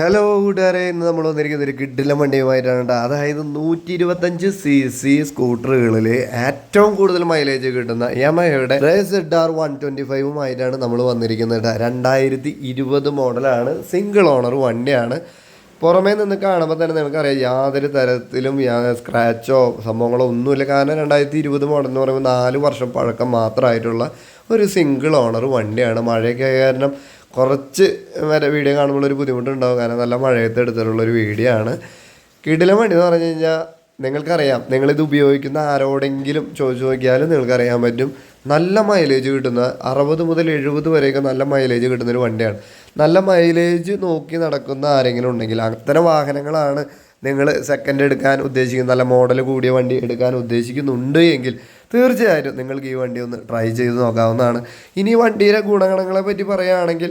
Hello കൂട്ടുകാരെ ഇന്ന് നമ്മൾ വന്നിരിക്കുന്ന ഒരു കിഡിലം വണ്ടിയുമായിട്ടാണ് കേട്ടോ. അതായത് നൂറ്റി ഇരുപത്തഞ്ച് സി സി സ്കൂട്ടറുകളിൽ ഏറ്റവും കൂടുതൽ മൈലേജ് കിട്ടുന്ന യമഹയുടെ Ray Z R one twenty ഫൈവുമായിട്ടാണ് നമ്മൾ വന്നിരിക്കുന്നത് കേട്ടോ. രണ്ടായിരത്തി ഇരുപത് മോഡലാണ് സിംഗിൾ ഓണർ വണ്ടിയാണ്. പുറമേ നിന്ന് കാണുമ്പോൾ തന്നെ നിങ്ങൾക്കറിയാം യാതൊരു തരത്തിലും സ്ക്രാച്ചോ സംഭവങ്ങളോ ഒന്നുമില്ല. കാരണം രണ്ടായിരത്തി ഇരുപത് മോഡൽ എന്ന് പറയുമ്പോൾ നാല് വർഷം പഴക്കം മാത്രമായിട്ടുള്ള ഒരു സിംഗിൾ ഓണർ വണ്ടിയാണ്. മഴയൊക്കെ കാരണം കുറച്ച് വരെ വീഡിയോ കാണുമ്പോൾ ഒരു ബുദ്ധിമുട്ടുണ്ടാവും. കാരണം നല്ല മഴയത്ത് എടുത്തിട്ടുള്ള ഒരു വീഡിയോ ആണ്. കിടിലം വണ്ടി എന്ന് പറഞ്ഞു കഴിഞ്ഞാൽ നിങ്ങൾക്കറിയാം. നിങ്ങളിത് ഉപയോഗിക്കുന്ന ആരോടെങ്കിലും ചോദിച്ചു നോക്കിയാലും നിങ്ങൾക്കറിയാൻ പറ്റും. നല്ല മൈലേജ് കിട്ടുന്ന അറുപത് മുതൽ എഴുപത് വരെയൊക്കെ നല്ല മൈലേജ് കിട്ടുന്ന ഒരു വണ്ടിയാണ്. നല്ല മൈലേജ് നോക്കി നടക്കുന്ന ആരെങ്കിലും ഉണ്ടെങ്കിൽ അത്തരം വാഹനങ്ങളാണ് നിങ്ങൾ സെക്കൻഡ് എടുക്കാൻ ഉദ്ദേശിക്കുന്ന നല്ല മോഡൽ കൂടിയ വണ്ടി എടുക്കാൻ ഉദ്ദേശിക്കുന്നുണ്ട് എങ്കിൽ തീർച്ചയായിട്ടും നിങ്ങൾക്ക് ഈ വണ്ടി ഒന്ന് ട്രൈ ചെയ്ത് നോക്കാവുന്നതാണ്. ഇനി വണ്ടിയുടെ ഗുണഗണങ്ങളെ പറ്റി പറയുകയാണെങ്കിൽ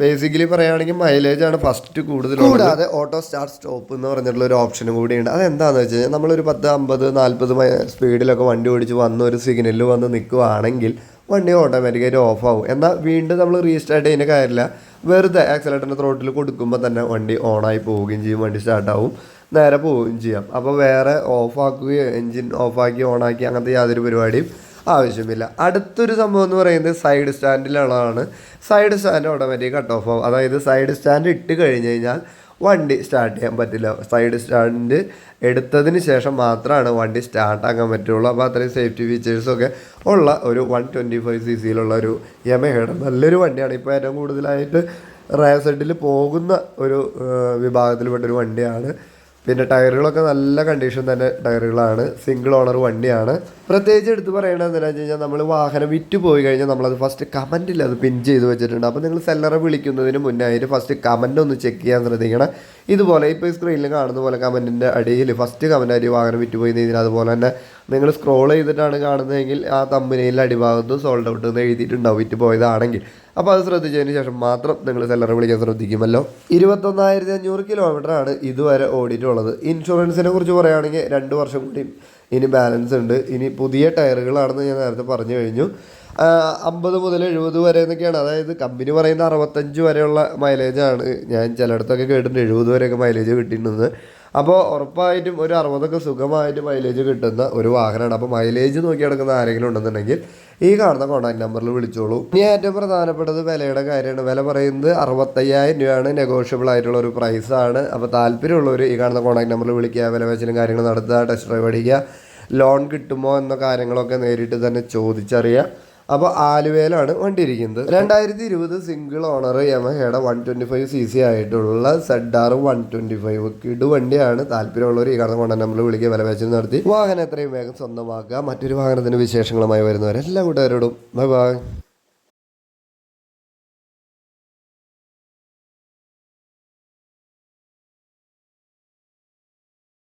ബേസിക്കലി പറയുകയാണെങ്കിൽ മൈലേജ് ആണ് ഫസ്റ്റ് കൂടുതൽ കൂടാതെ ഓട്ടോ സ്റ്റാർട്ട് സ്റ്റോപ്പ് എന്ന് പറഞ്ഞിട്ടുള്ള ഒരു ഓപ്ഷനും കൂടിയുണ്ട്. അതെന്താണെന്ന് വെച്ച് കഴിഞ്ഞാൽ നമ്മളൊരു പത്ത് അമ്പത് നാൽപ്പത് സ്പീഡിലൊക്കെ വണ്ടി ഓടിച്ച് വന്ന് ഒരു സിഗ്നലിൽ വന്ന് നിൽക്കുകയാണെങ്കിൽ വണ്ടി ഓട്ടോമാറ്റിക്കായിട്ട് ഓഫ് ആവും. എന്നാൽ വീണ്ടും നമ്മൾ റീസ്റ്റാർട്ട് ചെയ്യുന്ന കാര്യമില്ല. വെറുതെ ആക്സലേറ്ററിന്റെ ത്രോട്ടിൽ കൊടുക്കുമ്പോൾ തന്നെ വണ്ടി ഓണായി പോവുകയും ചെയ്യും വണ്ടി സ്റ്റാർട്ടാവും നേരെ പോവുകയും ചെയ്യാം. അപ്പോൾ വേറെ ഓഫാക്കുകയോ എൻജിൻ ഓഫാക്കി ഓണാക്കി അങ്ങനത്തെ യാതൊരു പരിപാടിയും ആവശ്യമില്ല. അടുത്തൊരു സംഭവം എന്ന് പറയുന്നത് side സ്റ്റാൻഡിലുള്ളതാണ് side stand automatic cut off ആവും. അതായത് സൈഡ് സ്റ്റാൻഡ് ഇട്ട് കഴിഞ്ഞ് കഴിഞ്ഞാൽ വണ്ടി സ്റ്റാർട്ട് ചെയ്യാൻ പറ്റില്ല. സൈഡ് സ്റ്റാൻഡ് എടുത്തതിന് ശേഷം മാത്രമാണ് വണ്ടി സ്റ്റാർട്ടാക്കാൻ പറ്റുള്ളൂ. അപ്പോൾ അത്രയും സേഫ്റ്റി ഫീച്ചേഴ്സൊക്കെ ഉള്ള ഒരു വൺ ട്വന്റി ഫൈവ് സി സിയിലുള്ള ഒരു യമഹയുടെ നല്ലൊരു വണ്ടിയാണ്. ഇപ്പോൾ ഏറ്റവും കൂടുതലായിട്ട് റയസെഡിൽ പോകുന്ന ഒരു വിഭാഗത്തിൽപ്പെട്ട ഒരു വണ്ടിയാണ് പിന്നെ ടയറുകളൊക്കെ നല്ല കണ്ടീഷൻ തന്നെ ടയറുകളാണ്. സിംഗിൾ ഓണർ വണ്ടിയാണ്. പ്രത്യേകിച്ച് എടുത്ത് പറയേണ്ടത് എന്താണെന്ന് വെച്ച് കഴിഞ്ഞാൽ നമ്മൾ വാഹനം വിറ്റ് പോയി കഴിഞ്ഞാൽ നമ്മളത് ഫസ്റ്റ് കമന്റിൽ അത് പിൻ ചെയ്ത് വെച്ചിട്ടുണ്ട്. അപ്പോൾ നിങ്ങൾ സെല്ലറെ വിളിക്കുന്നതിന് മുന്നായിട്ട് ഫസ്റ്റ് കമന്റ് ഒന്ന് ചെക്ക് ചെയ്യാൻ ശ്രദ്ധിക്കണം. ഇതുപോലെ ഇപ്പോൾ സ്ക്രീനിൽ കാണുന്ന പോലെ കമന്റിന്റെ അടിയിൽ ഫസ്റ്റ് കമന്റ് അടി വാഹനം വിറ്റ് പോയി കഴിഞ്ഞാൽ അതുപോലെ തന്നെ നിങ്ങൾ സ്ക്രോൾ ചെയ്തിട്ടാണ് കാണുന്നതെങ്കിൽ ആ തമ്പനിയിൽ അടിഭാഗത്ത് സോൾഡ് ഔട്ട് എന്ന് എഴുതിയിട്ടുണ്ടാവും. വിറ്റ് പോയതാണെങ്കിൽ. അപ്പോൾ അത് ശ്രദ്ധിച്ചതിന് ശേഷം മാത്രം നിങ്ങൾ സെല്ലറെ വിളിക്കാൻ ശ്രദ്ധിക്കുമല്ലോ. ഇരുപത്തൊന്നായിരത്തി അഞ്ഞൂറ് കിലോമീറ്റർ ആണ് ഇതുവരെ ഓടിയിട്ടുള്ളത്. ഇൻഷുറൻസിനെ കുറിച്ച് പറയുകയാണെങ്കിൽ രണ്ട് വർഷം കൂടി ഇനി ബാലൻസ് ഉണ്ട്. ഇനി പുതിയ ടയറുകളാണെന്ന് ഞാൻ നേരത്തെ പറഞ്ഞു കഴിഞ്ഞു. അമ്പത് മുതൽ എഴുപത് വരെ എന്നൊക്കെയാണ്. അതായത് കമ്പനി പറയുന്ന അറുപത്തഞ്ച് വരെയുള്ള മൈലേജാണ് ഞാൻ ചിലയിടത്തൊക്കെ കേട്ടിട്ടുണ്ട്. എഴുപത് വരെയൊക്കെ മൈലേജ് കിട്ടിയിട്ടുണ്ട്. അപ്പോൾ ഉറപ്പായിട്ടും ഒരു അറുപതൊക്കെ സുഖമായിട്ട് മൈലേജ് കിട്ടുന്ന ഒരു വാഹനമാണ്. അപ്പോൾ മൈലേജ് നോക്കി നടക്കുന്ന ആരെങ്കിലും ഉണ്ടെന്നുണ്ടെങ്കിൽ ഈ കാണുന്ന കോൺടാക്ട് നമ്പറിൽ വിളിച്ചോളൂ. ഇനി ഏറ്റവും പ്രധാനപ്പെട്ടത് വിലയുടെ കാര്യമാണ്. വില പറയുന്നത് അറുപത്തയ്യായിരം രൂപയാണ്. നെഗോഷ്യബിൾ ആയിട്ടുള്ള ഒരു പ്രൈസാണ് അപ്പോൾ താല്പര്യമുള്ളവർ ഈ കാണുന്ന കോൺടാക്ട് നമ്പറിൽ വിളിക്കുക വില വെച്ചിലും കാര്യങ്ങൾ നടത്തുക ടെസ്റ്റ് ഡ്രൈവ് അടിക്കുക ലോൺ കിട്ടുമോ എന്ന കാര്യങ്ങളൊക്കെ നേരിട്ട് തന്നെ ചോദിച്ചറിയുക. അപ്പോൾ ആലുവയിലാണ് വണ്ടി ഇരിക്കുന്നത് രണ്ടായിരത്തി ഇരുപത് single owner യമഹയുടെ one twenty five C C ആയിട്ടുള്ള Z R one twenty five കിടു വണ്ടിയാണ് താല്പര്യമുള്ളവർ ഈ കാണുന്ന കൊണ്ടു നമ്മൾ വിളിക്കുക വില വെച്ച് നടത്തി വാഹനം എത്രയും വേഗം സ്വന്തമാക്കുക. മറ്റൊരു വാഹനത്തിന്റെ വിശേഷങ്ങളുമായി വരുന്നവരെല്ലാ കൂട്ടുകാരോടും. Bye bye